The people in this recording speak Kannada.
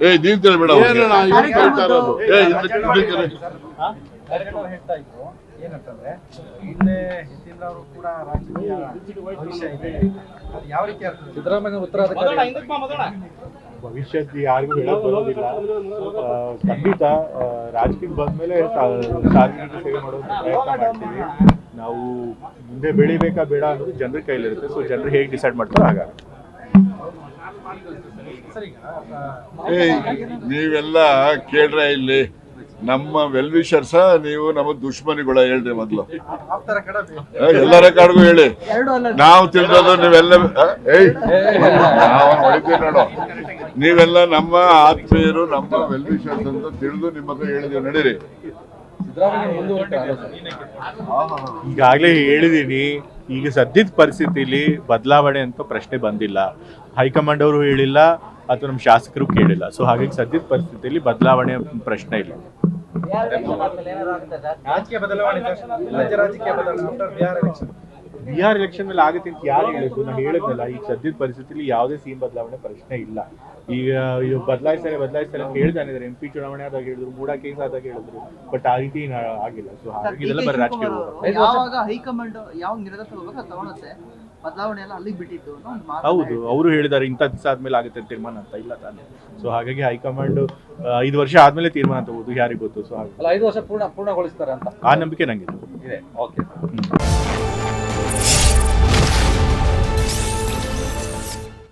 ಏ ನೀನ್ ಹೇಳ್ತಾ ಇದ್ರು. ಏನಂತಂದ್ರೆ ಕೂಡ ರಾಜಕೀಯ ಭವಿಷ್ಯ ಇದೆ. ಅದು ಯಾವ ರೀತಿ ಆಗ್ತದೆ? ಸಿದ್ದರಾಮಯ್ಯ ಉತ್ತರಾಧಿಕಾರಿ ಭವಿಷ್ಯದ ಯಾರಿಗೂ ಹೇಳಕ್ ಬರೋದಿಲ್ಲ. ಖಂಡಿತ ರಾಜಕೀಯ ರಾಜಕೀಯಕ್ಕೆ ಬಂದ್ಮೇಲೆ ಸಾರ್ವಜನಿಕ ಸೇವೆ ಮಾಡುವಂತ ಪ್ರಯತ್ನ ಮಾಡ್ತೀವಿ. ನಾವು ಮುಂದೆ ಬೆಳಿಬೇಕಾ ಬೇಡ ಅನ್ನೋದು ಜನರ ಕೈಲಿರುತ್ತೆ ಸೊ ಜನರು ಹೇಗೆ ಡಿಸೈಡ್ ಮಾಡ್ತಾರೋ ಹಾಗಾಗುತ್ತೆ ನೀವೆಲ್ಲ ಕೇಳ್ರೆ ಇಲ್ಲಿ ನಮ್ಮ ವೆಲ್ವಿಷರ್ಸ ನೀವು ನಮ್ಮ ದುಶ್ಮನಿಗಳ ಹೇಳ್ರಿ ಮೊದ್ಲು. ಎಲ್ಲರ ಕಾಡ್ಗೂ ಹೇಳಿ. ನಾವು ತಿಳಿದೋದು ನೀವೆಲ್ಲ ಏಯ್. ನಾವು ಹೊಡಿತೀವಿ ನೋಡು. ನೀವೆಲ್ಲ ನಮ್ಮ ಆತ್ಮೀಯರು ನಮ್ಮ ವೆಲ್ವಿಷರ್ಸ್ ಅಂತ ತಿಳಿದು ನಿಮ್ಮ ಹತ್ರ ಹೇಳಿದೀವಿ ನಡೀರಿ. ಈಗಾಗಲೇ ಹೇಳಿದೀನಿ ಈಗ ಸದ್ಯದ ಪರಿಸ್ಥಿತಿಲಿ ಬದಲಾವಣೆ ಅಂತ ಪ್ರಶ್ನೆ ಬಂದಿಲ್ಲ. ಹೈಕಮಾಂಡ್ ಅವರು ಹೇಳಿಲ್ಲ ಅಥವಾ ನಮ್ಮ ಶಾಸಕರು ಕೇಳಿಲ್ಲ. ಸೊ ಹಾಗಾಗಿ ಸದ್ಯದ ಪರಿಸ್ಥಿತಿಯಲ್ಲಿ ಬದಲಾವಣೆ ಪ್ರಶ್ನೆ ಇಲ್ಲ. ರಾಜಕೀಯ ಬದಲಾವಣೆ. ರಾಜ್ಯ ರಾಜಕೀಯ ಬದಲಾವಣೆ. After Bihar election Bihar election ಅಲ್ಲಿ ಆಗುತ್ತೆ ಅಂತ ಯಾರು ಹೇಳಿದ್ರು? ನಾನು ಹೇಳಿದ್ನಲ್ಲ ಈಗ ಸದ್ಯದ ಪರಿಸ್ಥಿತಿಲಿ ಯಾವುದೇ ಸಿಎಂ ಬದಲಾವಣೆ ಪ್ರಶ್ನೆ ಇಲ್ಲ. ಈಗ ಈಗ ಬದಲಾಯಿಸ್ತಾರೆ ಬದಲಾಯಿಸ್ತಾರೆ ಅಂತ ಹೇಳ್ತಾನೆ ಎಂ ಪಿ ಚುನಾವಣೆ ಆದಾಗ ಹೇಳಿದ್ರು ಮೂಡ ಕೇಸ್ ಆದಾಗ ಹೇಳಿದ್ರು. ಬಟ್ ಆ ರೀತಿ ಆಗಿಲ್ಲ. ಸೊ ಹಾಗಾಗಿ ಇದೆಲ್ಲ ಬರೀ ರಾಜಕೀಯ. ಯಾವಾಗ ಹೈಕಮಾಂಡ್ ಯಾವ ನಿರ್ಧಾರ ತಗೋಬೇಕು ತಗೊಳುತ್ತೆ. ಬದಲಾವಣೆ ಎಲ್ಲ ಅಲ್ಲಿಗೆ ಬಿಟ್ಟಿದ್ದು ಹೌದು ಅವರು ಹೇಳಿದ್ದಾರೆ ಇಂಥ ದಿವಸ ಆದ್ಮೇಲೆ ಆಗುತ್ತೆ ತೀರ್ಮಾನ ಅಂತ. ಇಲ್ಲ ತಾನೆ. ಸೊ ಹಾಗಾಗಿ ಹೈಕಮಾಂಡ್ ಐದು ವರ್ಷ ಆದ್ಮೇಲೆ ತೀರ್ಮಾನ ತಗೋದು ಯಾರಿಗೆ ಗೊತ್ತು? ಸೊ ಹಾಗೆ. ಅಲ್ಲ ಐದು ವರ್ಷ ಪೂರ್ಣ ಪೂರ್ಣಗೊಳಿಸ್ತಾರೆ ಅಂತ. ಆ ನಂಬಿಕೆ ನಂಗೆ ಇದೆ. ಓಕೆ.